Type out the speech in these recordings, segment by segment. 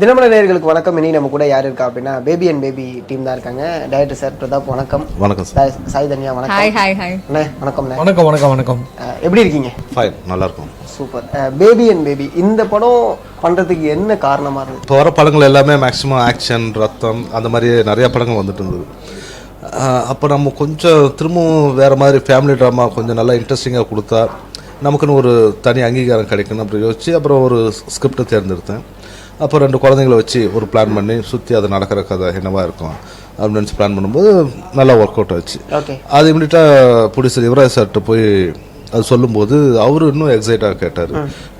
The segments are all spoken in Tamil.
தினமலர் நேயர்களுக்கு வணக்கம். இனி நம்ம கூட யார் இருக்கா அப்படின்னா பேபி அண்ட் பேபி டீம் தான் இருக்காங்க. டைரக்டர் சார் பிரதாப் வணக்கம். வணக்கம் சார் சாய் சாய் தன்யா வணக்கம். ஹாய் ஹாய் ஹாய் அண்ணே வணக்கம் வணக்கம் வணக்கம் அஹ், எப்படி இருக்கீங்க? ஃபைன் நல்லா இருக்கும். சூப்பர். பேபி அண்ட் பேபி இந்த படம் பண்றதுக்கு என்ன காரணமா இருந்தது? இப்போ வர படங்கள் எல்லாமே மேக்ஸிமம் ஆக்ஷன் ரத்தம் அந்த மாதிரி நிறைய படங்கள் வந்துட்டு இருந்தது. அப்போ நம்ம கொஞ்சம் திரும்பவும் வேறு மாதிரி ஃபேமிலி ட்ராமா கொஞ்சம் நல்லா இன்ட்ரெஸ்டிங்காக கொடுத்தா நமக்குன்னு ஒரு தனி அங்கீகாரம் கிடைக்கணும் அப்படி யோசிச்சு அப்புறம் ஒரு ஸ்கிரிப்டை தேர்ந்தெடுத்தேன். அப்போ ரெண்டு குழந்தைங்கள வச்சு ஒரு பிளான் பண்ணி சுற்றி அது நடக்கிற கதை என்னவா இருக்கும் அப்படின்னு பிளான் பண்ணும்போது நல்லா ஒர்க் அவுட் ஆச்சு. அது இமிடியட்டாக ப்ரொடியூசர் யுவராஜ் சார்கிட்ட போய் அது சொல்லும்போது அவரு இன்னும் எக்ஸைட்டாக கேட்டார்.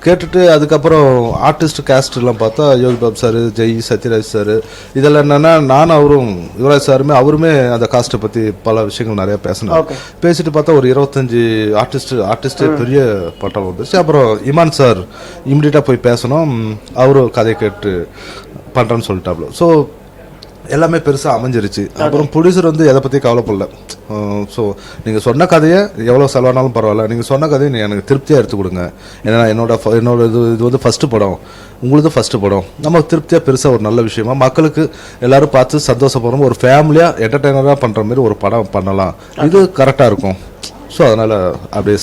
கேட்டுட்டு அதுக்கப்புறம் ஆர்டிஸ்ட் காஸ்ட் எல்லாம் பார்த்தா யோகி பாபு சார் ஜெய் சத்யராஜ் சார் இதெல்லாம் என்னன்னா நானும் அவரும் யுவராஜ் சாருமே அவருமே அந்த காஸ்ட்டை பற்றி பல விஷயங்கள் நிறைய பேசினார். பேசிட்டு பார்த்தா ஒரு இருபத்தஞ்சு ஆர்டிஸ்ட் ஆர்டிஸ்டே பெரிய பட்டம் வந்துச்சு. அப்புறம் இமான் சார் இமிடியட்டாக போய் பேசணும். அவரும் கதை கேட்டு பண்ணுறேன்னு சொல்லிட்டாப்ல. ஸோ எல்லாமே பெருசாக அமைஞ்சிருச்சு. அப்புறம் ப்ரொடியூசர் வந்து எதை பற்றி கவலைப்படல. ஸோ நீங்கள் சொன்ன கதையை எவ்வளோ செலவானாலும் பரவாயில்ல. நீங்கள் சொன்ன கதையை எனக்கு திருப்தியாக எடுத்து கொடுங்க. ஏன்னா என்னோட என்னோட இது இது வந்து ஃபஸ்ட்டு படம். உங்களுது ஃபஸ்ட்டு படம். நம்ம திருப்தியாக பெருசாக ஒரு நல்ல விஷயமா மக்களுக்கு எல்லாரும் பார்த்து சந்தோஷப்படுறோம். ஒரு ஃபேமிலியாக என்டர்டைனராக பண்ணுற மாதிரி ஒரு படம் பண்ணலாம். இது கரெக்டாக இருக்கும். ஸோ அதனால் அப்படியே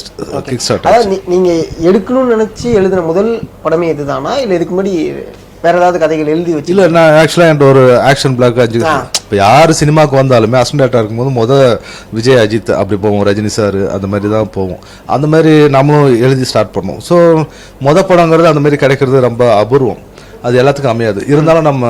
கிக் ஸ்டார்ட் அதாவது நீ- நீங்க எடுக்கணும்னு நினைச்சு எழுதின முதல் படமே இதுதானா? இல்ல இதுக்கு முன்னாடி வேற ஏதாவது கதைகள் எழுதி வச்சு இல்ல நான் ஆக்சுவலாக என்கிட்ட ஒரு ஆக்ஷன் பிளாக் அஜித் இப்போ யார் சினிமாவுக்கு வந்தாலுமே அசன்டேட்டாக இருக்கும்போது முத விஜய் அஜித் அப்படி போவோம் ரஜினி சார் அந்த மாதிரி தான் போவோம். அந்த மாதிரி நம்மளும் எழுதி ஸ்டார்ட் பண்ணோம் ஸோ முத படங்கிறது அந்த மாதிரி கிடைக்கிறது ரொம்ப அபூர்வம். அது எல்லாத்துக்கும் அமையாது. இருந்தாலும் நம்ம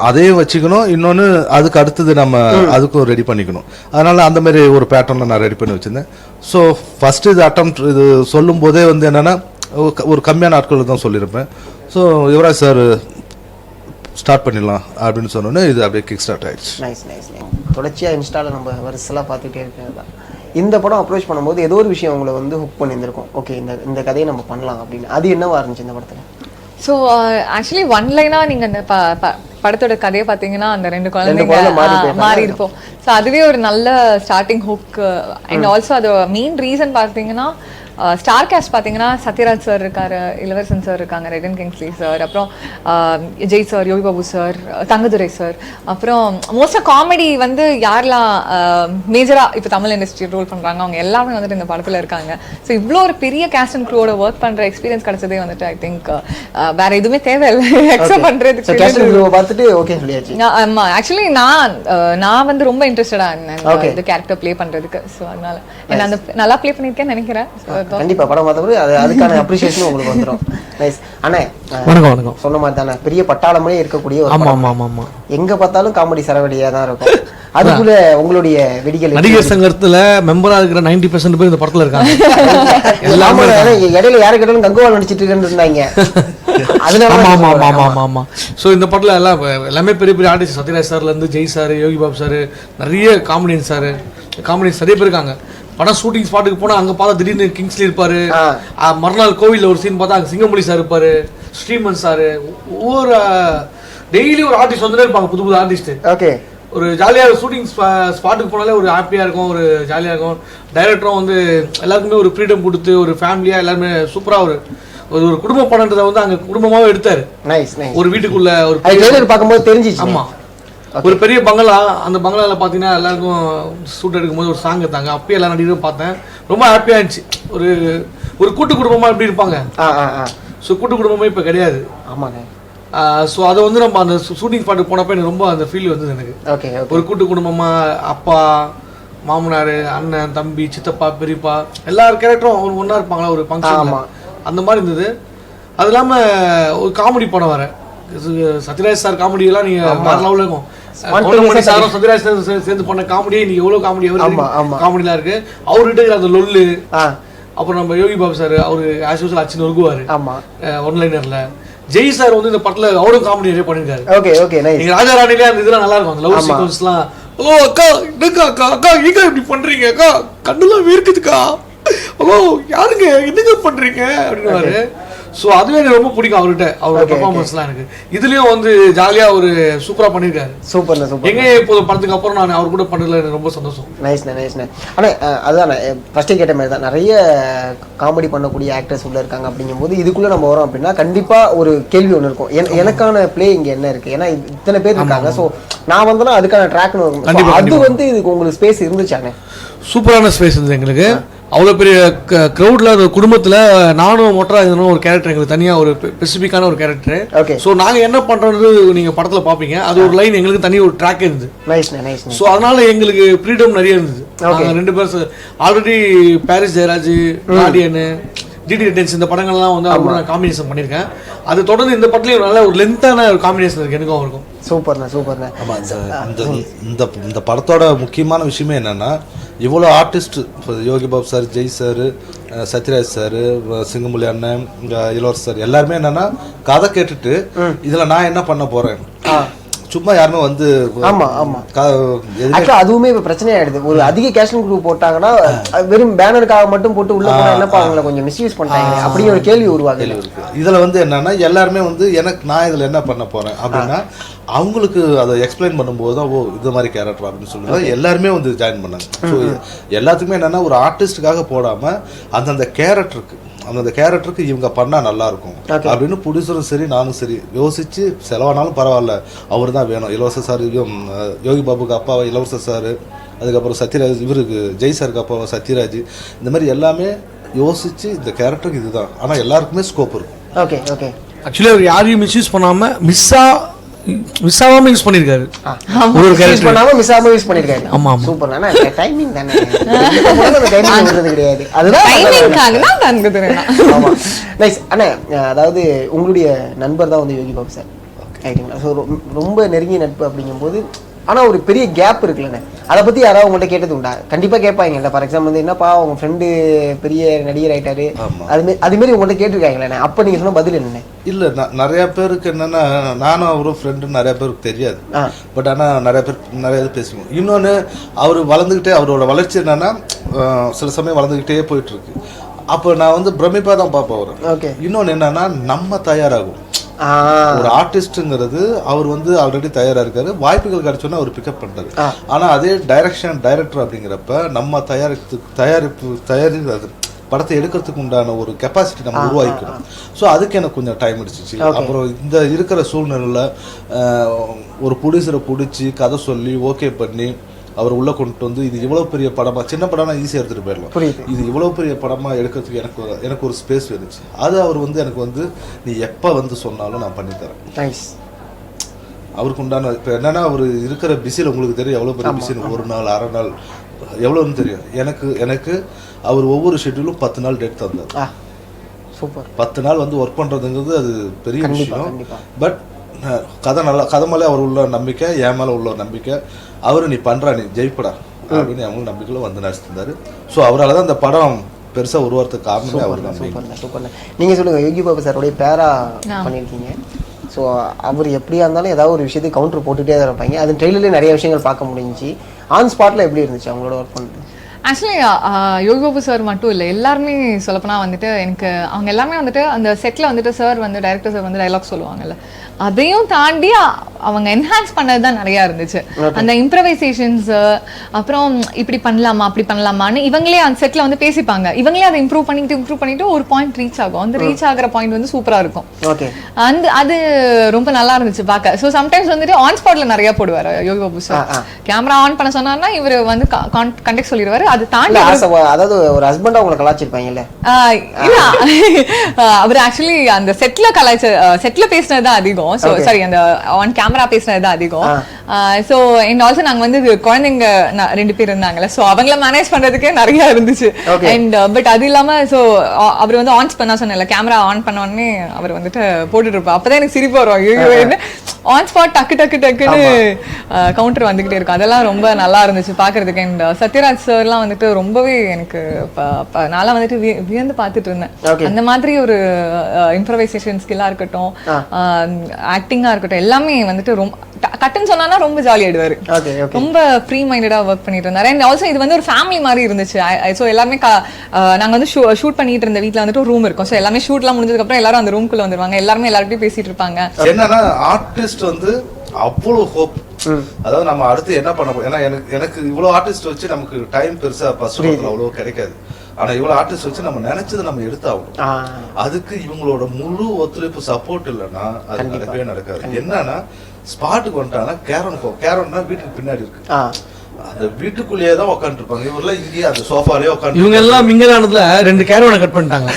அதையும் வச்சுக்கணும். இன்னொன்று அதுக்கு அடுத்தது நம்ம அதுக்கும் ரெடி பண்ணிக்கணும். அதனால அந்த மாதிரி ஒரு பேட்டர்னில் நான் ரெடி பண்ணி வச்சிருந்தேன். ஸோ ஃபர்ஸ்ட் இது அட்டம் இது சொல்லும் போதே வந்து என்னன்னா ஒரு- கம்மியான நாட்கள் தான் சொல்லியிருப்பேன். ஸோ யுவராஜ் சார் ஸ்டார்ட் பண்ணிடலாம் அப்படின்னு சொன்னோன்னே இது அப்படியே கிக் ஸ்டார்ட் ஆயிடுச்சு நைஸ் நைஸ் தொடர்ச்சியா இன்ஸ்டால நம்ம வருஷலாம் பார்த்துட்டே இருக்கிறது தான். இந்த படம் அப்ரோச் பண்ணும்போது ஏதோ ஒரு விஷயம் உங்களை வந்து ஹுக் பண்ணியிருந்திருக்கும். ஓகே இந்த இந்த கதையை நம்ம பண்ணலாம் அப்படின்னு. அது என்னவா இருந்துச்சு இந்த படத்துல? ஸோ ஆக்சுவலி ஒன் லைனா நீங்க அந்த ப- ப- படத்தோட கதையை பார்த்தீங்கன்னா அந்த ரெண்டு குழந்தைங்க. மாறி இருப்போம் ஸோ அதுவே ஒரு நல்ல ஸ்டார்டிங் ஹுக் அண்ட் ஆல்சோ அது மெயின் ரீசன் பார்த்தீங்கன்னா ஸ்டார் கேஸ்ட் பார்த்தீங்கன்னா சத்யராஜ் சார் இருக்காரு இளவரசன் சார் இருக்காங்க ரெடன் கிங்ஸ்லி சார் அப்புறம் ஆ, Jai sir Yogi Babu sir Thangadurai sir அப்புறம் மோஸ்ட்டாக காமெடி வந்து யாரெல்லாம் மேஜராக இப்போ தமிழ் இண்டஸ்ட்ரி ரோல் பண்ணுறாங்க அவங்க எல்லாமே வந்துட்டு இந்த படத்தில் இருக்காங்க. ஸோ இவ்வளோ ஒரு பெரிய கேஸ்ட் அண்ட் க்ரூவோட ஒர்க் பண்ணுற எக்ஸ்பீரியன்ஸ் கிடைச்சதே வந்துட்டு ஐ திங்க் வேற எதுவுமே தேவையில்லை. எக்ஸப்ட் ஸோ பண்ணுறதுக்கு பார்த்துட்டு ஓகே சொல்லியாச்சு. ஆமா ஆக்சுவலி நான் நான் வந்து ரொம்ப இன்ட்ரெஸ்டடா இருந்தேன். இந்த கேரக்டர் ப்ளே பண்றதுக்கு. ஸோ அதனால அந்த நல்லா ப்ளே பண்ணிருக்கேன்னு நினைக்கிறேன். So, கண்டிப்பா படம் பார்த்தபோது அது அதுக்கான அப்ரிசியேஷன் உங்களுக்கு வந்துடும் நைஸ் அண்ணே வணக்கம் வணக்கம். சொன்ன மாதிரி தானே பெரிய பட்டாளமே இருக்கக்கூடிய ஒரு ஆமா. ஆமா ஆமா ஆமா. எங்க பார்த்தாலும் காமெடி சரவடியா தான் இருக்கும். அதுக்குள்ள உங்களுடைய வெடிகள் நடிகர் சங்கத்துல மெம்பரா இருக்கிற 90% பர்சன்ட் பேர் இந்த படத்துல இருக்காங்க. எல்லாமே இடையில யாரு கேட்டாலும் கங்குவா நடிச்சிட்டு இருக்கேன்னு இருந்தாங்க. அதனால ஆமா தான் ஆமா ஆமா சொல்றேன். ஆமா ஆமா. ஆமா ஸோ இந்த படத்துல எல்லாம் எல்லாமே பெரிய பெரிய ஆர்டிஸ்ட் சத்யராஜ் சார்ல இருந்து ஜெய் சார் யோகி பாபு சார் நிறைய காமெடியன் சார் காமெடியன்ஸ் நிறைய பேர் இருக்காங்க. படம் ஷூட்டிங் ஸ்பாட்டுக்கு போனா அங்க பார்த்தா திடீர்னு கிங்ஸ்லி இருப்பாரு. மறுநாள் கோவில்ல ஒரு சீன் பார்த்தா அங்க சிங்கமொழி சார் இருப்பாரு. ஸ்ரீமன் சார் ஒவ்வொரு டெய்லி ஒரு ஆர்டிஸ்ட் வந்துட்டே இருப்பாங்க புது புது ஆர்டிஸ்ட் ஓகே. ஒரு ஜாலியாக ஷூட்டிங் ஸ்பாட்டுக்கு போனாலே ஒரு ஹாப்பியாக இருக்கும் ஒரு ஜாலியாக இருக்கும். டைரக்டரும் வந்து எல்லாருக்குமே ஒரு ஃப்ரீடம் கொடுத்து ஒரு ஃபேமிலியாக எல்லாருமே சூப்பராக ஒரு ஒரு ஒரு குடும்ப படன்றதை வந்து அங்கே குடும்பமாகவே எடுத்தாரு. ஒரு வீட்டுக்குள்ள ஒரு பார்க்கும்போது தெரிஞ்சிச்சு. ஆமா. ஒரு பெரிய பங்களா அந்த பங்களால பார்த்தீங்கன்னா எல்லாருக்கும் ஷூட் எடுக்கும்போது ஒரு சாங் எடுத்தாங்க. அப்பயே எல்லா நடிகரும் பார்த்தேன். ரொம்ப ஹாப்பியாக இருந்துச்சு. ஒரு ஒரு கூட்டு குடும்பமா எப்படி இருப்பாங்க? ஸோ கூட்டு குடும்பமே இப்போ கிடையாது. ஆமாங்க. ஸோ அதை வந்து நம்ம அந்த ஷூட்டிங் ஸ்பாட்டுக்கு போனப்போ எனக்கு ரொம்ப அந்த ஃபீல் வந்தது எனக்கு. ஓகே ஒரு கூட்டு குடும்பமா அப்பா மாமனார் அண்ணன் தம்பி சித்தப்பா பெரியப்பா எல்லார் கேரக்டரும் ஒன்றா இருப்பாங்களா? ஒரு ஃபங்க்ஷன். அந்த மாதிரி இருந்தது. அது இல்லாம ஒரு காமெடி படம் வர சத்யராஜ் சார் காமெடி எல்லாம் நீங்க வேற லெவலில் இருக்கும். சாரும் சத்யராஜ் சேர்ந்து- பண்ண காமெடி இன்னைக்கு எவ்வளவு காமெடி. காமெடிலாம் இருக்கு. அவர்கிட்ட அந்த லொல்லு அப்புறம் நம்ம யோகி பாபு சார் அவரு ஆஸ் யூஸ்வல் அச்சு நொறுக்குவாரு ஆமா. ஒன்லைனர்ல ஜெய் சார் வந்து இந்த படத்துல அவரும் காமெடி நிறைய பண்ணிருக்காரு. ஓகே ஓகே நீங்க ராஜா ராணிலே அந்த இதெல்லாம் நல்லா இருக்கும் அந்த லவ் சீக்வன்ஸ்லாம் ஓ அக்கா என்னக்கா அக்கா அக்கா எங்க இப்படி பண்றீங்க? அக்கா கண்ணுலாம் வேர்க்குதுக்கா? ஓ யாருங்க? என்னங்க பண்றீங்க? அப்படின்னு ஸோ அதுவே எனக்கு ரொம்ப பிடிக்கும் அவர்கிட்ட அவரோட பெர்ஃபார்மன்ஸ்லாம் எனக்கு. இதுலயும் வந்து ஜாலியா ஒரு சூப்பரா பண்ணியிருக்காரு சூப்பர்ண்ணே சூப்பர் எங்க இப்போ படத்துக்கு அப்புறம் நான் அவர் கூட பண்ணதுல எனக்கு ரொம்ப சந்தோஷம். நைஸ்ண்ணே நைஸ்ண்ணே ஆனால் அதுதான் ஃபஸ்ட்டே கேட்ட மாதிரி தான் நிறைய காமெடி பண்ணக்கூடிய ஆக்டர்ஸ் உள்ள இருக்காங்க அப்படிங்கும்போது இதுக்குள்ளே நம்ம வரோம் அப்படின்னா கண்டிப்பாக ஒரு கேள்வி ஒன்று இருக்கும். என- எனக்கான ப்ளே இங்கே என்ன இருக்குது ஏன்னா இது- இத்தனை பேர் இருக்காங்க. ஸோ நான் வந்தேன்னா அதுக்கான ட்ராக்னு அது வந்து இதுக்கு உங்களுக்கு ஸ்பேஸ் இருந்துச்சானே? சூப்பரான ஸ்பேஸ் இருந்தது எங்களுக்கு. அவ்வளோ பெரிய க்ரௌடில் அந்த குடும்பத்தில் நானும் மொட்டரா இருந்தனும் ஒரு கேரக்டர் எங்களுக்கு தனியாக ஒரு ஸ்பெசிஃபிக்கான ஒரு கேரக்டர் ஓகே ஸோ நாங்கள் என்ன பண்ணுறது நீங்கள் படத்தில் பார்ப்பீங்க அது ஒரு லைன் எங்களுக்கு தனி ஒரு ட்ராக் இருந்தது. ஸோ அதனால எங்களுக்கு ஃப்ரீடம் நிறைய இருந்தது. நாங்கள் ரெண்டு பேரும் already Parris Jeyaraj Guardian DD Returns இந்த படங்கள்லாம் வந்து அவங்க நான் காம்பினேஷன் பண்ணியிருக்கேன். அது தொடர்ந்து இந்த படத்துலையும் நல்ல ஒரு லென்த்தான ஒரு காம்பினேஷன் இருக்கு. எனக்கும் அவருக்கும். சூப்பர்ண்ணே சூப்பர்ண்ணே. ஆமா இந்த இந்த இந்த இந்த படத்தோட முக்கியமான விஷயமே என்னன்னா இவ்வளோ artist Yogi Babu sir Jai sir Sathyaraj sir Singampuli அண்ணன் இளவரசர் சார் எல்லாருமே என்னன்னா கதை கேட்டுட்டு இதுல நான் என்ன பண்ண போறேன்? சும்மா யாருமே வந்து ஆமா, ஆமா. ஆக்சுவலாக அதுவுமே இப்போ பிரச்சனை ஆயிடுது. ஒரு அதிக கேஷன் குரூப் போட்டாங்கன்னா வெறும் பேனருக்காக மட்டும் போட்டு உள்ள போனா என்னப்பா அவங்கள கொஞ்சம் மிஸ்யூஸ் பண்ணிட்டாங்க அப்படிங்கிற ஒரு கேள்வி உருவாகுது. இருக்கு. இதுல வந்து என்னன்னா எல்லாருமே வந்து எனக்கு நான் இதுல என்ன பண்ண போறேன் அப்படின்னா அவங்களுக்கு அதை எக்ஸ்பிளைன் பண்ணும்போது தான் ஓ இது மாதிரி கேரக்டர் அப்படின்னு சொல்லி எல்லாருமே வந்து ஜாயின் பண்ணாங்க. ஸோ எல்லாத்துக்குமே என்னன்னா ஒரு ஆர்டிஸ்டுக்காக போடாம அந்தந்த கேரக்டருக்கு அந்தந்த கேரக்டருக்கு இவங்க பண்ணா நல்லா இருக்கும். அப்படின்னு ப்ரொடியூசரும் சரி நானும் சரி யோசிச்சு செலவானாலும் பரவாயில்ல அவர் தான் வேணும். இலவச சார் யோகி பாபுக்கு அப்பாவை இலவச சார் அதுக்கப்புறம் சத்யராஜ் இவருக்கு ஜெய் சாருக்கு அப்பாவை சத்யராஜ் இந்த மாதிரி எல்லாமே யோசிச்சு இந்த கேரக்டருக்கு இதுதான். ஆனா எல்லாருக்குமே ஸ்கோப் இருக்கும். ஓகே ஓகே ஆக்சுவலி அவர் யாரையும் மிஸ்யூஸ் பண்ணாம மிஸ்ஸா மிஸ் ஆகாம யூஸ் பண்ணியிருக்காரு ஒரு ஒரு யூஸ் கேரக்டர் பண்ணாம மிஸ் ஆகாம யூஸ் பண்ணிருக்காங்க ஆமா, ஆமா. சூப்பர் அண்ணா டைமிங் தானே? அந்த டைமிங் விடுறது கிடையாது. அதுதான் டைமிங்காக தான் தங்குது ஆமா. நைஸ் அண்ணா அதாவது உங்களுடைய நண்பர் தான் வந்து யோகி பாபு சார். ரைட்டுங்களா ஸோ ரொம்ப நெருங்கிய நட்பு அப்படிங்கும்போது ஆனா ஒரு பெரிய கேப் இருக்குல்லண்ணே. அதை பத்தி யாராவது உங்கள்கிட்ட கேட்டது உண்டா? கண்டிப்பா கேட்பாங்கல்ல. ஃபார் எக்ஸாம்பிள் வந்து என்னப்பா உங்க ஃப்ரெண்டு பெரிய நடிகர் ஆயிட்டாரு. ஆமா. அதுமாரி அதுமாரி உங்கள்கிட்ட கேட்டிருக்காங்களே அப்ப நீங்க சொன்ன பதில் என்னண்ணே இல்ல ந- நிறைய பேருக்கு என்னன்னா நானும் அவரும் ஃப்ரெண்டு நிறைய பேருக்கு தெரியாது. பட் ஆனா நிறைய பேர் நிறைய இது பேசுவோம். இன்னொன்னு அவர் வளர்ந்துக்கிட்டே அவரோட வளர்ச்சி என்னன்னா சில சமயம் வளர்ந்துக்கிட்டே போயிட்டு இருக்கு அப்போ நான் வந்து பிரமிப்பா தான் பார்ப்பேன் அவரை. ஓகே. இன்னொன்னு என்னன்னா நம்ம தயாராகும். ஒரு ஆர்டிஸ்ட்ங்கிறது அவர் வந்து ஆல்ரெடி தயாரா இருக்காரு. வாய்ப்புகள் கிடைச்சோன்னா அவர் பிக்கப் பண்றாரு. ஆ. ஆனா அதே டைரக்ஷன் டைரக்டர் அப்படிங்கிறப்ப நம்ம தயாரிப்பு தயாரிப்பு தயாரி படத்தை எடுக்கிறதுக்கு உண்டான ஒரு கெப்பாசிட்டி நம்ம உருவாக்கிக்கணும். ஸோ அதுக்கு எனக்கு கொஞ்சம் டைம் எடுத்துச்சு அப்புறம் இந்த இருக்கிற சூழ்நிலையில் ஒரு ப்ரொடியூசரை பிடிச்சி கதை சொல்லி ஓகே பண்ணி அவர் உள்ள கொண்டு வந்து இது இவ்வளவு பெரிய படமா சின்ன படம்னா ஈஸியாக எடுத்துட்டு போயிடலாம். இது இவ்வளவு பெரிய படமா எடுக்கிறதுக்கு எனக்கு எனக்கு ஒரு ஸ்பேஸ் இருந்துச்சு அது அவர் வந்து எனக்கு வந்து நீ எப்போ வந்து சொன்னாலும் நான் பண்ணி தரேன். அவருக்கு உண்டான இப்போ என்னன்னா அவர் இருக்கிற பிஸியில் உங்களுக்கு தெரியும் எவ்வளோ பெரிய பிஸின்னு ஒரு நாள் அரை நாள் எவ்வளோன்னு தெரியும் எனக்கு எனக்கு அவர் ஒவ்வொரு ஷெட்யூலும் பத்து நாள் டேட் தந்தார். சூப்பர். பத்து நாள் வந்து ஒர்க் பண்ணுறதுங்கிறது அது பெரிய விஷயம். பட் கதை நல்லா கதை மேலே அவர் உள்ள நம்பிக்கை என் மேலே உள்ள நம்பிக்கை அவர் நீ பண்ணுறா நீ ஜெயிப்படா. அப்படின்னு அவங்க நம்பிக்கையில் வந்து நடிச்சிருந்தாரு. ஸோ அவரால் தான் இந்த படம் பெருசாக உருவாகிறதுக்கு காரணமே அவர் தான் சூப்பர்ண்ணே சூப்பர்ண்ணே. நீங்கள் சொல்லுங்கள் யோகி பாபு சாரோடைய பேரா பண்ணியிருக்கீங்க. ஸோ அவர் எப்படியா இருந்தாலும் ஏதாவது ஒரு விஷயத்துக்கு கவுண்டர் போட்டுகிட்டே தான் இருப்பாங்க. அது ட்ரெயிலர்லேயே நிறைய விஷயங்கள் பார்க்க முடிஞ்சுச்சு. ஆன் ஸ்பாட்டில் எப்படி இருந்துச்சு அவங்களோட ஒர்க் பண்ணுறது ஆக்சுவலி யோகி பாபு சார் மட்டும் இல்லை எல்லாருமே சொல்லப்போனா வந்துட்டு எனக்கு அவங்க எல்லாமே வந்துட்டு அந்த செட்டில் வந்துட்டு சார் வந்து டைரக்டர் சார் வந்து டைலாக் சொல்லுவாங்கல்ல. அதையும் தாண்டி அவங்க என்ஹான்ஸ் பண்ணது தான் நிறைய இருந்துச்சு. அந்த இம்ப்ரவைசேஷன்ஸ் அப்புறம் இப்படி பண்ணலாமா அப்படி பண்ணலாமான்னு இவங்களே அந்த செட்டில் வந்து பேசிப்பாங்க. இவங்களே அதை இம்ப்ரூவ் பண்ணிட்டு இம்ப்ரூவ் பண்ணிட்டு ஒரு பாயிண்ட் ரீச் ஆகும். அந்த ரீச் ஆகிற பாயிண்ட் வந்து சூப்பரா இருக்கும். அந்த அது ரொம்ப நல்லா இருந்துச்சு பார்க்க. ஸோ சம்டைம்ஸ் வந்துட்டு ஆன் ஸ்பாட்ல நிறைய போடுவாரு. Yogi Babu sir camera on பண்ண சொன்னார்னா இவர் வந்து கண்டெக்ட் சொல்லிடுவாரு. அது தாண்டி அதாவது ஒரு ஹஸ்பண்டாக உங்களை கலாச்சிருப்பாங்கல்ல? அவர் ஆக்சுவலி அந்த செட்ல கலாய்ச்ச செட்ல பேசினது தான் அதிகம். ஸோ சாரி அந்த ஆன் கேமரா பேசினது தான் அதிகம் ஸோ அண்ட் ஆல்சோ நாங்க வந்து குழந்தைங்க ரெண்டு பேர் இருந்தாங்கல்ல ஸோ அவங்கள மேனேஜ் பண்றதுக்கே நிறைய இருந்துச்சு. அண்ட் பட் அது இல்லாம ஸோ அவர் வந்து ஆன் பண்ண சொன்னல கேமரா ஆன் பண்ண உடனே அவர் வந்துட்டு போட்டுட்டு இருப்பார் அப்பதான் எனக்கு சிரிப்பு வரும். ஆன் ஸ்பாட் டக்கு டக்கு டக்குன்னு கவுண்டர் வந்துகிட்டே இருக்கும். அதெல்லாம் ரொம்ப நல்லா இருந்துச்சு பாக்குறதுக்கு. அண்ட் சத்யராஜ் சார்லாம் வந்துட்டு ரொம்பவே எனக்கு நான்லாம் வந்துட்டு வியந்து பார்த்துட்டு இருந்தேன். அந்த மாதிரி ஒரு இம்ப்ரவைசேஷன் ஸ்கில்லா இருக்கட்டும் ஆக்டிங்கா இருக்கட்டும் எல்லாமே வந்துட்டு ரொம்ப கட்டுன்னு சொன்னா ரொம்ப ஜாலி ஆயிடுவாரு. ரொம்ப ஃப்ரீ மைண்டடா ஒர்க் பண்ணிட்டு இருந்தாரு. அண்ட் ஆல்சோ இது வந்து ஒரு ஃபேமிலி மாதிரி இருந்துச்சு. ஸோ அஹ் நாங்க வந்து ஷூட் பண்ணிட்டு இருந்த வீட்ல வந்துட்டு ரூம் இருக்கும். ஸோ எல்லாமே ஷூட்லாம் முடிஞ்சதுக்கு அப்புறம் எல்லாரும் அந்த ரூம்குள்ள வந்துருவாங்க. எல்லாருமே எல்லார்கிட்டயும் பேசிட்டு இருப்பாங்க. என்னன்னா ஆர்டிஸ்ட் வந்து அவ்வளவு ஹோப் அதாவது நம்ம அடுத்து என்ன பண்ண போறோம்? ஏன்னா எனக்கு எனக்கு இவ்வளவு ஆர்டிஸ்ட் வச்சு நமக்கு டைம் பெருசா ஃபர்ஸ்ட் அவ்வளவு கிடைக்காது. ஆனா இவ்வளவு ஆர்டிஸ்ட் வச்சு நம்ம நினைச்சதை நம்ம எடுத்தாகணும். அதுக்கு இவங்களோட முழு ஒத்துழைப்பு சப்போர்ட் இல்லைன்னா அது நடக்கவே நடக்காது. என்னன்னா ஸ்பாட்டுக்கு வந்துட்டாங்கன்னா கேரன் போ கேரன்னா வீட்டுக்கு பின்னாடி இருக்கு. அந்த வீட்டுக்குள்ளேயே தான் உட்காந்துருப்பாங்க இவரெல்லாம் இங்கேயே அந்த சோஃபாலே உட்காந்து இவங்க எல்லாம் மிங்கலானதுல ரெண்டு கேரவனை கட் பண்ணிட்டாங்க.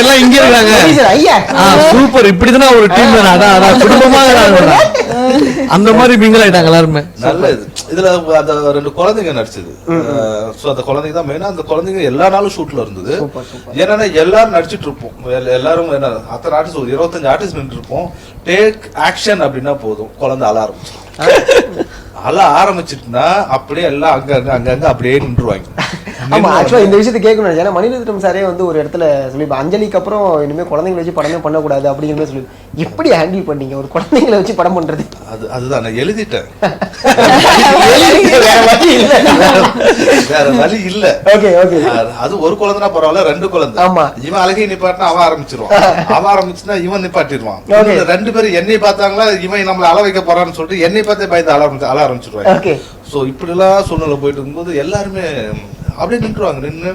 எல்லாம் இங்க இருக்காங்க. சூப்பர் இப்படிதானே ஒரு டீம் அதான் அதான். குடும்பமா இருக்காங்க. அந்த மாதிரி மிங்கல் ஆயிட்டாங்க எல்லாருமே. நல்ல இது இதுல அந்த ரெண்டு குழந்தைங்க நடிச்சது. சோ அந்த குழந்தைங்க தான் மெயினா அந்த குழந்தைங்க எல்லா நாளும் ஷூட்ல இருந்தது. என்னன்னா எல்லாரும் நடிச்சிட்டு இருப்போம். எல்- எல்லாரும் என்ன அத்தனை ஆர்டிஸ்ட் ஒரு இருபத்தஞ்சு ஆர்டிஸ்ட் நின்று இருப்போம். டேக் ஆக்ஷன் அப்படின்னா போதும். குழந்தை அழ ஆரம்பிச்சிடும். அழ ஆரம்பிச்சிட்டுனா அப்படியே எல்லாம் அங்க அங்க அங்கங்க அப்படியே நின்றுவாங்க. ஆமா ஆக்சுவலா இந்த விஷயத்தை கேட்கணும். ஏன்னா மணிரத்னம் சாரே வந்து ஒரு இடத்துல சொல்லி அஞ்சலிக்கு அப்புறம் இனிமே குழந்தைங்களை வச்சு படமே பண்ணக்கூடாது அப்படிங்கிற சொல்லி எப்படி ஹேண்டில் பண்ணீங்க? ஒரு குழந்தைங்களை வச்சு படம் பண்றது. அது அதுதான் நான் எழுதிட்டேன். வேற வழி இல்ல. வேற வழி இல்ல. ஓகே ஓகே அது- ஒரு குழந்தைனா பரவாயில்ல ரெண்டு குழந்தை. ஆமா. இவன் அழகை நிப்பாட்டினா அவன் ஆரம்பிச்சிருவான். அவன் ஆரம்பிச்சுனா இவன் நிப்பாட்டிடுவான். ரெண்டு பேரும் என்னை பார்த்தாங்களா இவன் நம்மள அள வைக்க போறான்னு சொல்லிட்டு என்னை பார்த்தே பயந்து அழ ஆரம்பிச்சு அழ ஆரம்பிச்சிருவாங்க. ஓகே சோ இப்படி எல்லாம் சூழ்நிலை போயிட்டு இருக்கும்போது எல்லாருமே அப்படியே நின்றுவாங்க நின்று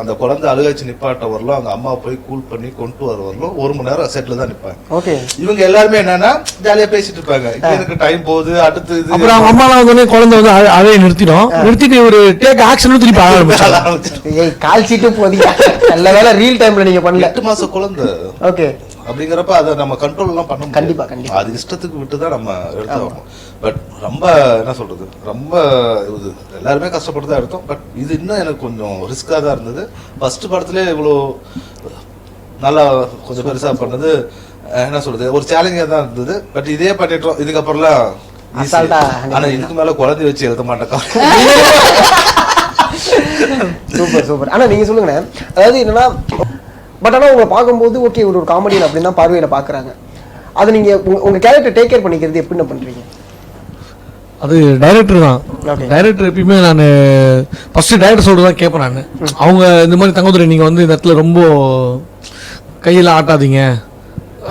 அந்த குழந்தை அழுகாச்சு நிப்பாட்ட வரலாம் அவங்க அம்மா போய் கூல் பண்ணி கொண்டு வர வரலாம் ஒரு மணி நேரம் செட்ல தான் நிப்பாங்க. ஓகே இவங்க எல்லாருமே என்னன்னா ஜாலியா பேசிட்டு இருப்பாங்க. எனக்கு டைம் போகுது அடுத்து இது. அப்புறம் அவங்க அம்மா வந்தோடனே குழந்தை வந்து அழைய நிறுத்திடும். நிறுத்திட்டு ஒரு டேக் ஆக்ஷன் திருப்பி ஆரம்பிச்சாங்க கால் சீட்டு போதியா? நல்ல வேலை ரீல் டைம்ல நீங்க பண்ணல. எட்டு மாச குழந்தை. ஓகே அப்படிங்கிறப்ப அதை நம்ம கண்ட்ரோல் எல்லாம் பண்ண முடியாது. கண்டிப்பா, கண்டிப்பா. அது இஷ்டத்துக்கு விட்டு தான் நம்ம எடுத்தாகணும் பட் ரொம்ப என்ன சொல்றது ரொம்ப இது எல்லாருமே கஷ்டப்பட்டு தான் எடுத்தோம். பட் இது இன்னும் எனக்கு கொஞ்சம் ரிஸ்கா தான் இருந்தது. ஃபர்ஸ்ட் படத்துலேயே இவ்வளோ நல்லா கொஞ்சம் பெருசா பண்ணது என்ன சொல்றது ஒரு சேலஞ்சா தான் இருந்தது. பட் இதே பண்ணிட்டோம் இதுக்கப்புறம்லாம் easy. அசால்ட்டா handle ஆனா இதுக்கு மேல குழந்தை வச்சு எழுத மாட்டேக்கா சூப்பர் சூப்பர் ஆனா நீங்க சொல்லுங்கண்ணே அதாவது என்னன்னா பட் ஆனா உங்களை பார்க்கும்போது ஓகே ஒரு ஒரு காமெடியன் அப்படின்னு தான் பார்வையில பாக்குறாங்க அது நீங்க உங்க- உங்க கேரக்டர் டேக் கேர் பண்ணிக்கிறது எப்படின்னு பண்றீங்க? அது டைரக்டர் தான். டைரக்டர் எப்பயுமே நான் ஃபர்ஸ்ட் டைரக்டர் சொல்றது தான் கேட்பேன் நான் அவங்க இந்த மாதிரி தங்கதுரை நீங்க வந்து இந்த இடத்துல ரொம்ப கையில ஆட்டாதீங்க.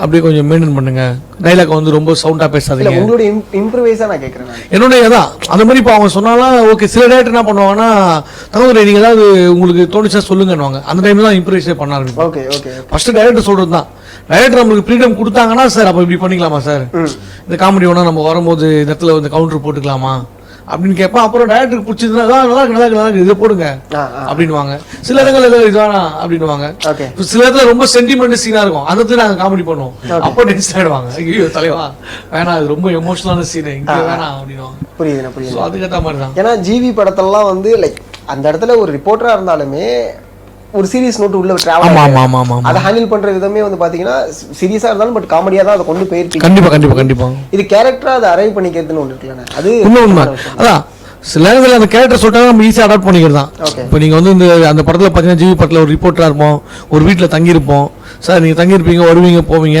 அப்படியே கொஞ்சம் மெயின்டைன் பண்ணுங்க. டைலாக் வந்து ரொம்ப சவுண்டா பேசாதீங்க. உங்களுடைய இம்ப்ரூவைஸா நான் கேக்குறேன் என்னுடைய தான் அந்த மாதிரி இப்போ அவங்க சொன்னாலும் ஓகே சில டேரக்டர் என்ன பண்ணுவாங்கன்னா தங்கதுரை நீங்க ஏதாவது உங்களுக்கு தோணுச்சா சொல்லுங்கன்னுவாங்க. அந்த டைம்ல தான் இம்ப்ரூவைஸே பண்ண ஆரம்பிக்கும் ஓகே ஓகே ஃபர்ஸ்ட் டைரக்டர் சொல்றது தான். டைரக்டர் நம்மளுக்கு ஃப்ரீடம் கொடுத்தாங்கன்னா சார் அப்போ இப்படி பண்ணிக்கலாமா சார்? இந்த காமெடி வேணா நம்ம வரும்போது இந்த இடத்துல வந்து கவுண்டர் போட்டுக்கலாமா? அப்படின்னு கேட்பேன் அப்புறம் டைரக்டருக்கு பிடிச்சதுன்னா "ஆ, நல்லா இருக்கு நல்லா இருக்கு நல்லா இருக்கு இதை போடுங்க. அப்படின்னுவாங்க. சில இடங்கள் ஏதோ இது வேணாம் அப்படின்னுவாங்க. Okay. இப்ப சில இடத்துல ரொம்ப சென்டிமெண்ட் சீனா இருக்கும். அந்த இடத்துல நாங்க காமெடி பண்ணுவோம். அப்போ டென்ஷன் ஆயிடுவாங்க ஐயோ தலைவா. வேணாம் இது ரொம்ப எமோஷனலான சீன் இங்க வேணாம் அப்படின்னுவாங்க. புரியுதுண்ணே புரியுது. அதுக்கேற்ற மாதிரி தான் ஏன்னா ஜிவி படத்தெல்லாம் வந்து லைக் அந்த இடத்துல ஒரு ரிப்போர்ட்டரா இருந்தாலுமே ஒரு சீரியஸ் நோட்டு உள்ள டிராவல் ஆமா ஆமா ஆமா அதை ஹேண்டில் பண்ற விதமே வந்து பாத்தீங்கன்னா சீரியஸா இருந்தாலும் பட் காமெடியா தான் அதை கொண்டு போயிருப்பீங்க கண்டிப்பா கண்டிப்பா கண்டிப்பா. இது கேரக்டரா அதை அரைவ் பண்ணிக்கிறதுன்னு ஒன்று இருக்குல்லண்ணே. அது உண்மை உண்மை. அதான் சில நேரத்தில் அந்த கேரக்டர் சொல்லிட்டாங்க நம்ம ஈஸியாக அடாப்ட் பண்ணிக்கிறது தான். இப்போ நீங்கள் வந்து இந்த அந்த படத்தில் பார்த்தீங்கன்னா ஜிவி படத்தில் ஒரு ரிப்போர்ட்டராக இருப்போம் ஒரு வீட்டில் தங்கியிருப்போம். சார் நீங்கள் தங்கியிருப்பீங்க வருவீங்க போவீங்க.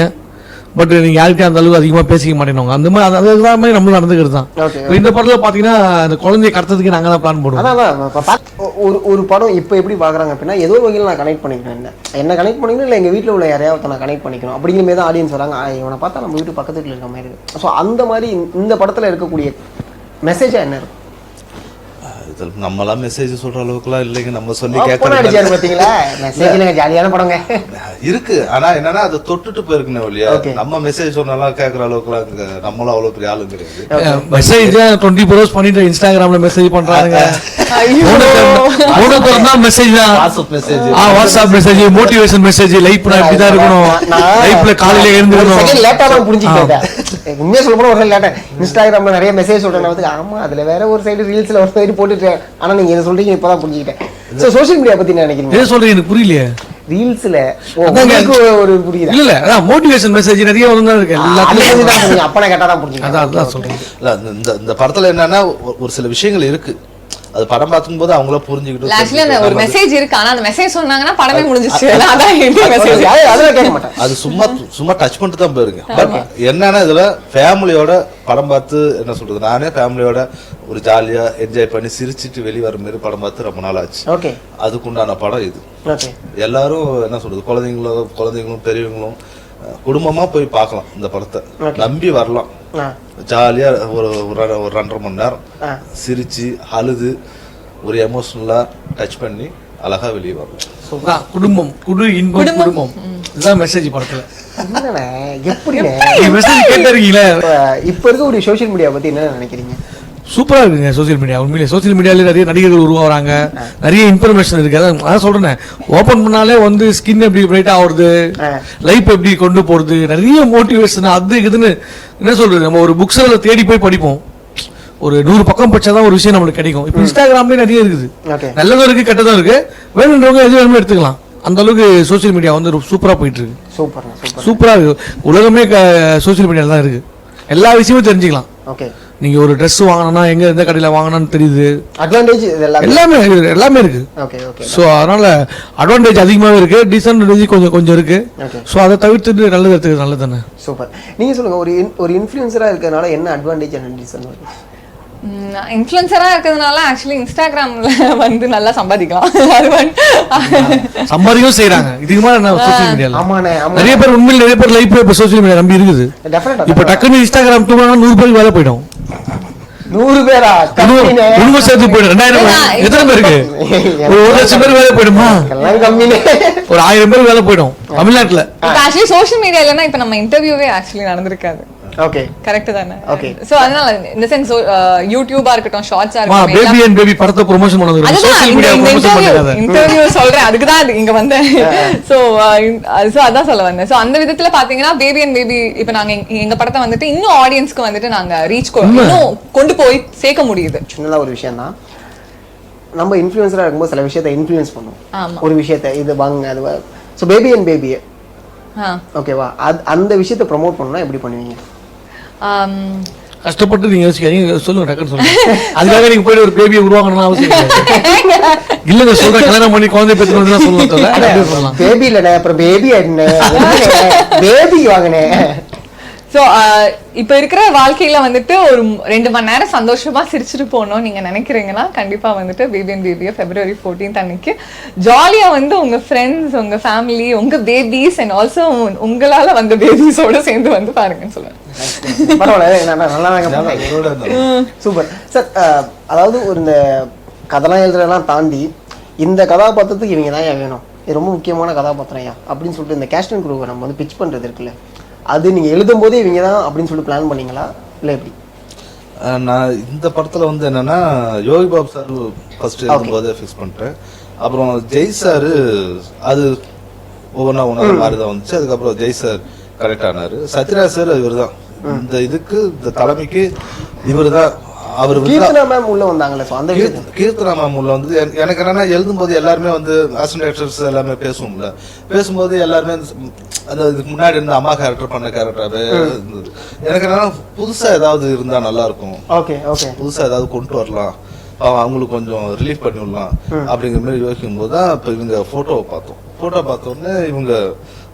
பட் நீங்கள் யார்கிட்டயும் அந்த அளவுக்கு அதிகமாக பேசிக்க மாட்டேங்க அந்த மாதிரி அது அதுதான் மாதிரி நம்மளும் நடந்துக்கிறது தான் இந்த படத்தில் பார்த்தீங்கன்னா அந்த குழந்தைய கடத்ததுக்கு நாங்கள் தான் பிளான் போடுவோம். ஒரு ஒரு படம் இப்போ எப்படி பார்க்குறாங்க அப்படின்னா ஏதோ ஒரு வகையில் நான் கனெக்ட் பண்ணிக்கிறேன். என்ன என்ன கனெக்ட் பண்ணிக்கணும் இல்லை எங்கள் வீட்டில் உள்ள யாரையாவது நான் கனெக்ட் பண்ணிக்கணும். அப்படிங்கிற மாதிரி தான் ஆடியன்ஸ் வராங்க. இவனை பார்த்தா நம்ம வீட்டு பக்கத்து வீட்டில் இருக்க மாதிரி இருக்கு. ஸோ அந்த மாதிரி இந்த படத்தில் இருக்கக்கூடிய மெசேஜாக என்ன இருக்கும்? இதுல நம்மலாம் மெசேஜ் சொல்ற அளவுக்குலாம் இல்லைங்க. நம்ம சொல்லி அடிச்சாரு பார்த்தீங்களா மெசேஜ்ல ஜாலியான படங்க. இருக்கு. ஆனா என்னன்னா அது தொட்டுட்டு போயிருக்கணும் இல்லையா. நம்ம மெசேஜ் சொன்னாலாம் கேட்கற அளவுக்குலாம் நம்மளும் அவ்வளவு பெரிய ஆளும் கிடையாது. மெசேஜ் டுவெண்ட்டி ஃபோர் ஹவர்ஸ் பண்ணிட்டு இன்ஸ்டாகிராம்ல மெசேஜ் பண்றாங்க ஐயோ. மூணு தான் மெசேஜ் தான் வாட்ஸ்அப் மெசேஜ் ஆ WhatsApp message motivation message life இப்படிதான் இருக்கணும். லைஃப்ல காலையில எழுந்துக்கணும் லேட்டா தான் புரிஞ்சுக்கிட்டேன் உண்மையா சொல்ல போனா ஒரு லேட்டா இன்ஸ்டாகிராம்ல நிறைய மெசேஜ் சொல்றேன். ஆமா அதுல வேற ஒரு சைடு ரீல்ஸ்ல ஒரு சைடு போட்டுட்டு ஆனா நீங்க இதை சொல்றீங்க இப்பதான் புரிஞ்சுக்கிட்டேன். சோ சோஷியல் மீடியா பத்தி என்ன நினைக்கிறீங்க? எது சொல்றீங்க எனக்கு புரியலையே. ரீல்ஸ்ல. ஒரு புரியுதா? இல்ல இல்ல அதான் மோட்டிவேஷன் மெசேஜ் நிறைய வந்து தான் இருக்கு. எல்லாத்துலயும் message தான் சொன்னீங்க. அப்ப நான் கேட்டா தான் புரிஞ்சுக்கிட்டேன் அதான் அதான் சொல்றேன். இல்ல அந்த- இந்த இந்த படத்துல என்னன்னா ஒரு சில விஷயங்கள் இருக்கு. அது படம் பார்க்கும்போது அவங்கள புரிஞ்சுக்கிட்டு ஆக்சுவலி ஒரு மெசேஜ் இருக்கு. ஆனா அந்த மெசேஜ் சொன்னாங்கன்னா படமே முடிஞ்சிச்சு அதான் அது- அதெல்லாம் கேட்க மாட்டேன் அது சும்மா சும்மா டச் பண்ணிட்டு தான் போயிருங்க பட் என்னன்னா இதுல ஃபேமிலியோட படம் பார்த்து என்ன சொல்றது? நானே ஃபேமிலியோட ஒரு ஜாலியா என்ஜாய் பண்ணி சிரிச்சிட்டு வெளியே வர மாதிரி படம் பார்த்து ரொம்ப நாள் ஆச்சு. ஓகே அதுக்குண்டான படம் இது. ஓகே எல்லாரும் என்ன சொல்றது? குழந்தைங்களும் குழந்தைங்களும் பெரியவங்களும் குடும்பமா போய் பார்க்கலாம் இந்த படத்தை. நம்பி வரலாம். ஆ. ஜாலியா ஒரு ஒரு ரெண்டரை மணி நேரம் சிரிச்சு அழுது ஒரு எமோஷனலா டச் பண்ணி அழகா வெளியே அதான், குடும்பம். குடு இன்பம் குடும்பம். இதுதான் மெசேஜ் படத்துல. எப்படிண்ணே மெசேஜ் கேட்டிருக்கீங்களே? இப்ப இருக்க ஒரு சோஷியல் மீடியா பத்தி என்ன நினைக்கிறீங்க? சூப்பரா இருக்குங்க சோசியல் மீடியா உண்மையிலே சோசியல் மீடியால நிறைய நடிகர்கள் உருவாகிறாங்க. நிறைய இன்ஃபர்மேஷன் இருக்கு. அதான் அதான் சொல்றேன். ஓபன் பண்ணாலே வந்து ஸ்கின் எப்படி பிரைட் ஆகுறது. லைஃப் எப்படி கொண்டு போறது நிறைய மோட்டிவேஷன் அது இதுன்னு என்ன சொல்றது நம்ம ஒரு புக்ஸ் தேடி போய் படிப்போம். ஒரு நூறு பக்கம் படிச்சாதான் ஒரு விஷயம் நம்மளுக்கு கிடைக்கும். இப்போ இன்ஸ்டாகிராம்லயே நிறைய இருக்குது. நல்லதும் இருக்கு கெட்டதும் இருக்கு. வேணுன்றவங்க எது வேணுமோ எடுத்துக்கலாம். அந்த அளவுக்கு சோசியல் மீடியா வந்து சூப்பரா போயிட்டு இருக்கு. சூப்பர் சூப்பர் சூப்பரா இருக்கு. உலகமே சோசியல் மீடியால தான் இருக்கு. எல்லா விஷயமும் தெரிஞ்சுக்கலாம். ஓகே நீங்க ஒரு Dress வாங்கணும்னா எங்க எந்த கடையில வாங்கணும்னு தெரியுது. அட்வான்டேஜ் எல்லாமே? எல்லாமே இருக்கு, ஓகே ஓகே ஸோ அதனால அட்வான்டேஜ் அதிகமாகவே இருக்கு டிஸ்அட்வான்டேஜ் கொஞ்சம் கொஞ்சம் இருக்கு. ஸோ அதை தவிர்த்துட்டு நல்லது எடுத்துக்கிறது நல்லது தானே சூப்பர் நீங்க சொல்லுங்க ஒரு ஒரு இன்ஃப்ளூயன்சரா இருக்கிறதுனால என்ன அட்வான்டேஜ் அண்ட் டிஸ்அட்வான்டேஜ் இன்ஃப்ளூயன்சரா இருக்கிறதுனால ஆக்சுவலி இன்ஸ்டாகிராம்ல வந்து நல்லா சம்பாதிக்கலாம். அது வந்து சம்பாதிக்கவும் செய்றாங்க. இதுக்கு மேலே என்ன சோசியல் மீடியால நிறைய பேர் உண்மையில் நிறைய பேர் லைஃப் இப்போ சோசியல் மீடியா நம்பி இருக்குது. டெஃபினட்டா இப்போ டக்குன்னு இன்ஸ்டாகிராம் தூங்கினா நூறு பேருக்கு வேலை போயிடும். நூறு பேரா? குடும்பம் சேர்த்து போயிடும். ரெண்டாயிரம் பேர். எத்தனை பேருக்கு ஒரு லட்சம் பேர் வேலை போயிடுமா? ஒரு ஆயிரம் பேர் வேலை போயிடும். தமிழ்நாட்டுல. ஆக்சுவலி சோஷியல் மீடியா இல்லைன்னா இப்போ நம்ம இன்டர்வியூவே ஆக்சுவலி நடந்திருக்காது. ஓகே கரெக்ட் தானே. Okay. சோ அதனால இந்த சென்ஸ் யூடியூபா இருக்கட்டும் ஷார்ட்ஸா இருக்கட்டும் பேபி அண்ட் பேபி படத்தை ப்ரொமோஷன் சோசியல் இந்த மீடியா ப்ரொமோஷன் இன்டர்வியூ பண்ணாத. இன்டர்வியூ சொல்றேன். அதுக்கு தான் இங்க வந்தேன். சோ சோ அதான் சொல்ல வந்தேன். சோ அந்த விதத்துல பாத்தீங்கன்னா பேபி அண்ட் பேபி இப்ப நாங்க எங்க- படத்தை வந்துட்டு இன்னும் ஆடியன்ஸ்க்கு வந்துட்டு நாங்க ரீச் இன்னும் கொண்டு போய் சேர்க்க முடியுது. சின்னதா ஒரு விஷயம் தான். நம்ம இன்ஃப்ளூயன்சரா இருக்கும்போது சில விஷயத்தை இன்ஃப்ளூயன்ஸ் பண்ணுவோம். ஒரு விஷயத்தை இது வாங்க அது ஸோ பேபி அண்ட் பேபி ஆ. ஓகேவா அது அந்த விஷயத்தை ப்ரோமோட் பண்ணணும்னா எப்படி பண்ணுவீங்க? கஷ்டப்பட்டு நீங்க யோசிக்காதீங்க. சொல்லுங்க டக்குன்னு சொல்லுங்க. அதுக்காக நீங்க போயிட்டு ஒரு பேபியை உருவாக்கணும்னு அவசியம் இல்லங்க. சொல்றேன். கல்யாணம் பண்ணி குழந்தை பெற்று சொல்லலாம். பேபி இல்லைண்ணே அப்புறம் பேபி என்ன? பேபி வாங்கினேன். சோ இப்ப இருக்கிற வாழ்க்கையில வந்துட்டு ஒரு ரெண்டு மணி நேரம் சந்தோஷமா சிரிச்சுட்டு போகணும் நீங்க நினைக்கிறீங்கன்னா கண்டிப்பா வந்துட்டு பேபி அண்ட் பேபியை பிப்ரவரி ஃபோர்டீன்த் அன்னைக்கு ஜாலியா வந்து உங்க ஃப்ரெண்ட்ஸ் உங்க ஃபேமிலி உங்க பேபிஸ் அண்ட் ஆல்சோ உங்களால வந்த பேபிஸோட சேர்ந்து வந்து பாருங்கன்னு சொல்லுவேன் சூப்பர். சார் அதாவது ஒரு இந்த கதைலாம் எழுதுறதெல்லாம் தாண்டி இந்த கதாபாத்திரத்துக்கு இவங்க தான் வேணும். இது ரொம்ப முக்கியமான கதாபாத்திரம் ஐயா அப்படின்னு சொல்லிட்டு இந்த அண்ட் குரூவை நம்ம வந்து பிச் பண்ணுறது இருக்குல்ல. அது நீங்கள் எழுதும் போதே இவங்க தான் அப்படின்னு சொல்லிட்டு பிளான் பண்ணீங்களா? இல்லை எப்படி? நான் இந்த படத்துல வந்து என்னன்னா யோகி பாபு சார் ஃபர்ஸ்ட் எழுதும்போது ஃபிக்ஸ் பண்ணிட்டேன். அப்புறம் ஜெய் சார் அது ஒவ்வொன்றா ஒன்றா மாதிரி தான் வந்துச்சு. அதுக்கப்புறம் ஜெய் சார் கரெக்ட் ஆனாரு. சத்யராஜ் சார் இவர் தான் இந்த இதுக்கு இந்த தலைமைக்கு இவர் தான் அவர் கீர்த்தனா மேம் உள்ள வந்தாங்களே ஸோ அந்த கீர்த்தனா மேம் உள்ள வந்து என- எனக்கு என்னன்னா எழுதும்போது எல்லாருமே வந்து அசிஸ்டன்ட் ஆக்டர்ஸ் எல்லாமே பேசுவோம்ல. பேசும்போது எல்லாருமே அந்த இதுக்கு முன்னாடி இருந்த அம்மா கேரக்டர் பண்ண இருந்தது எனக்கு என்னன்னா புதுசா ஏதாவது இருந்தா நல்லா இருக்கும் ஓகே ஓகே. புதுசா ஏதாவது கொண்டு வரலாம். அவங்களுக்கு கொஞ்சம் ரிலீஃப் பண்ணி விடலாம். அப்படிங்கிற மாதிரி யோசிக்கும் போது தான் இப்போ இவங்க ஃபோட்டோவை பார்த்தோம். ஃபோட்டோ பார்த்தோன்னே இவங்க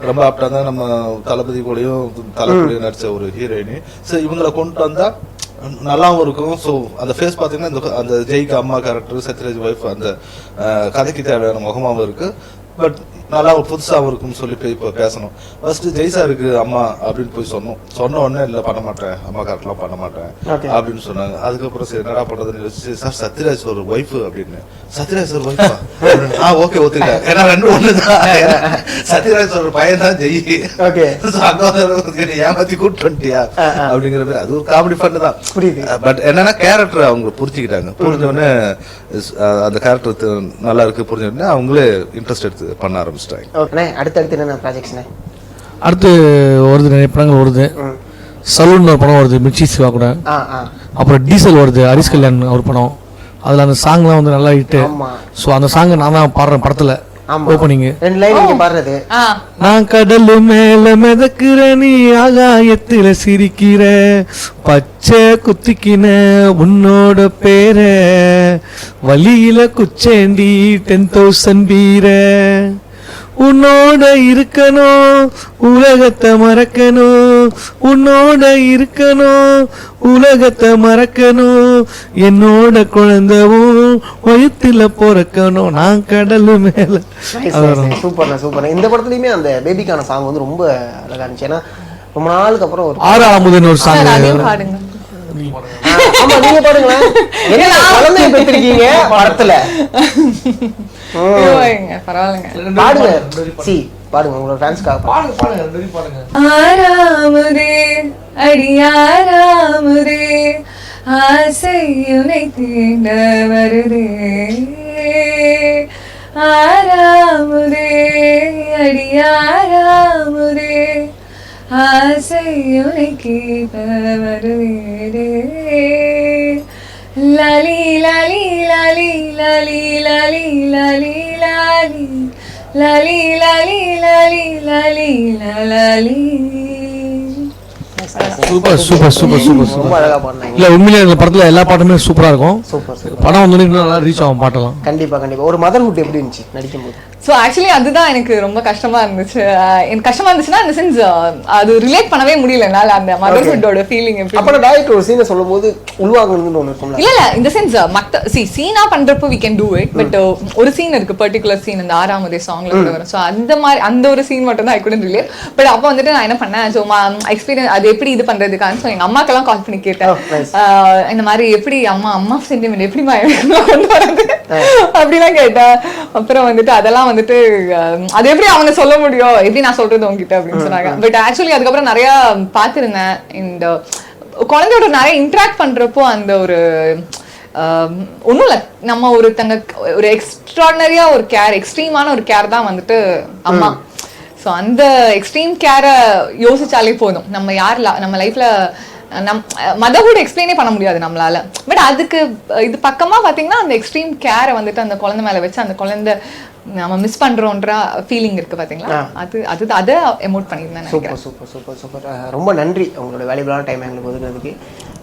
ரொம்ப ஆப்டா தான் நம்ம தளபதி கூடயும் தளபதியும் நடிச்ச ஒரு ஹீரோயினி ஸோ இவங்களை கொண்டு வந்தா நல்லாவும் இருக்கும். ஸோ அந்த ஃபேஸ் பார்த்தீங்கன்னா இந்த அந்த ஜெய்க்கு அம்மா கேரக்டர் சத்யராஜ் ஒய்ஃப் அந்த கதைக்கு தேவையான முகமாகவும் இருக்குது பட் நல்லா புதுசாகவும் இருக்கும்னு சொல்லி போய் இப்போ பேசணும். ஃபர்ஸ்ட் ஜெய்சா இருக்கு அம்மா அப்படின்னு போய் சொன்னோம். சொன்ன உடனே இல்லை பண்ண மாட்டேன். அம்மா கரெக்ட்லாம் பண்ண மாட்டேன். அப்படின்னு சொன்னாங்க. அதுக்கப்புறம் சரி என்னடா பண்றதுன்னு யோசிச்சு சார் சத்யராஜ் ஒரு ஒய்ஃப் அப்படின்னு. சத்யராஜ் ஒரு ஒய்ஃபா ஆ ஓகே ஒத்துக்கிட்டேன். ஏன்னா ரெண்டு ஒண்ணு தான். சத்யராஜ் ஒரு பையன் தான் ஜெய். என்னை ஏமாத்தி கூட்டு வந்துட்டியா. அப்படிங்கிற மாதிரி. அது ஒரு காமெடி பண்ணு தான். புரியுது. பட் என்னன்னா கேரக்டர் அவங்க புரிஞ்சுக்கிட்டாங்க. புரிஞ்ச உடனே அந்த கேரக்டர் நல்லா இருக்கு புரிஞ்ச உடனே அவங்களே இன்ட்ரெஸ்ட் எடுத்து பண்ண ஆரம்பிச்சிட்டாங்க ஓகே அடுத்தடுத்து என்னென்ன ப்ராஜெக்ட்ஸ்ண்ணே அடுத்து வருது நிறைய படங்கள் வருது. சலூன் ஒரு படம் வருது மிர்ச்சி சிவா கூட. அப்புறம் டீசல் வருது ஹரிஷ் கல்யாண் ஒரு படம். அதில் அந்த சாங்லாம் வந்து நல்லா ஹிட்டு ஸோ அந்த சாங்கை நான் தான் பாடுறேன் படத்தில். ஆமா. ஓப்பனிங் ரெண்டு லைன் நீங்க பாடுறது. நான் கடலு மேல மிதக்குற நீ ஆகாயத்துல சிரிக்கிற. பச்சை குத்திக்கின உன்னோட பேர. வழியில குச்சேண்டி டென் தௌசண்ட் பீர. உன்னோட இருக்கணும் உலகத்தை மறக்கணும். உன்னோட இருக்கணும் உலகத்தை மறக்கணும். என்னோட குழந்தைவும் வயித்துல பிறக்கணும். நான் கடலு மேல. சூப்பர்ண்ணா சூப்பர் இந்த படத்துலயுமே அந்த பேபிக்கான சாங் வந்து ரொம்ப அழகா இருந்துச்சு. ஏன்னா ரொம்ப நாளுக்கு அப்புறம் ஒரு ஆறு அமுதன் ஒரு சாங் ஆமா நீங்க பாடுங்களேன் என்ன குழந்தைய பெற்றிருக்கீங்க படத்துல? பரவாயில்லைங்க. பாடுங்க. சி பாடுங்க. உங்களோட ஃபேன்ஸ்க்காக பாடுங்க. பாடுங்க பாடுங்க ஆராமுதே அடியாராமுதே ஆசை உனை தீண்ட வருதே ஆராமுதே அடியாராமுதே ആശയോനിക്ക് പവരുവേടേ ലലി ലലി ലലി ലലി ലലി ലലി ലലി. ലലി ലലി ലലി ലലി ലലി. Super super super super super. அழகா பாடினாங்க. இல்ல உண்மையிலே இந்த படத்துல எல்லா பாட்டுமே சூப்பரா இருக்கும். Super super. படம் வந்து இன்னும் நல்லா ரீச் ஆகும் பாட்டெல்லாம். கண்டிப்பா கண்டிப்பா. ஒரு மதர்ஹுட் எப்படி இருந்துச்சு நடிக்கும்போது? ஸோ ஆக்சுவலி அதுதான் எனக்கு ரொம்ப கஷ்டமா இருந்துச்சு. எனக்கு கஷ்டமா இருந்துச்சுன்னா இந்த சென்ஸ் அது ரிலேட் பண்ணவே முடியல என்னால அந்த மதர்ஹுட்டோட ஃபீலிங் எப்படி அப்ப டேரக்டர் ஒரு சீனை சொல்லும் போது உள்வாங்கணும்னு ஒண்ணு இருக்கும்ல? இல்ல இல்ல இந்த சென்ஸ் மத்த சி சீனா பண்றப்போ we can do it but ஒரு சீன் இருக்கு பர்டிகுலர் சீன் இந்த ஆறாமதே சாங்ல கூட வரும் ஸோ அந்த மாதிரி அந்த ஒரு சீன் மட்டும் தான் ஐ குடன் ரிலேட் பட் அப்போ வந்துட்டு நான் என்ன பண்ணேன் ஸோ எக்ஸ்பீரியன்ஸ் அது எப்படி இது பண்றதுக்கான ஸோ எங்க அம்மாக்கெல்லாம் கால் பண்ணி கேட்டேன். Oh, இந்த மாதிரி எப்படி அம்மா அம்மா சென்டிமெண்ட் எப்படிமா கொண்டு வரது அப்படிலாம் கேட்டேன். அப்புறம் வந்துட்டு அதெல்லாம் வந்துட்டு அது எப்படி அவங்க சொல்ல முடியும்? எப்படி நான் சொல்றது உங்ககிட்ட அப்படின்னு சொன்னாங்க. பட் ஆக்சுவலி அதுக்கப்புறம் நிறைய பார்த்திருந்தேன். இந்த குழந்தையோட நிறைய இன்ட்ராக்ட் பண்றப்போ அந்த ஒரு ஒன்றும் இல்லை. நம்ம ஒருத்தங்க ஒரு எக்ஸ்ட்ராடனரியா ஒரு கேர் எக்ஸ்ட்ரீமான ஒரு கேர் தான் வந்துட்டு அம்மா. ஸோ அந்த எக்ஸ்ட்ரீம் கேரை யோசிச்சாலே போதும். நம்ம யார் நம்ம லைஃப்ல நம் மதர்ஹுட் எக்ஸ்பிளைனே பண்ண முடியாது நம்மளால. பட் அதுக்கு இது பக்கமா பாத்தீங்கன்னா அந்த எக்ஸ்ட்ரீம் கேரை வந்துட்டு அந்த குழந்தை மேல வச்சு அந்த குழந்தை நம்ம மிஸ் பண்றோன்ற ஃபீலிங் இருக்கு பாத்தீங்களா? அது அது அதை எமோட் பண்ணியிருந்தேன் நினைக்கிறேன். Super super super super. ரொம்ப நன்றி உங்களோட வேல்யூபிளான டைம் எங்களுக்கு ஒதுக்குனதுக்கு.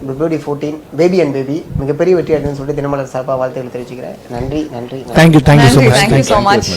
February fourteen Baby and Baby மிகப்பெரிய வெற்றி அடைன்னு சொல்லிட்டு தினமலர் சார்பாக வாழ்த்துக்கள் தெரிவிச்சுக்கிறேன். நன்றி நன்றி thank you thank you thank you so much.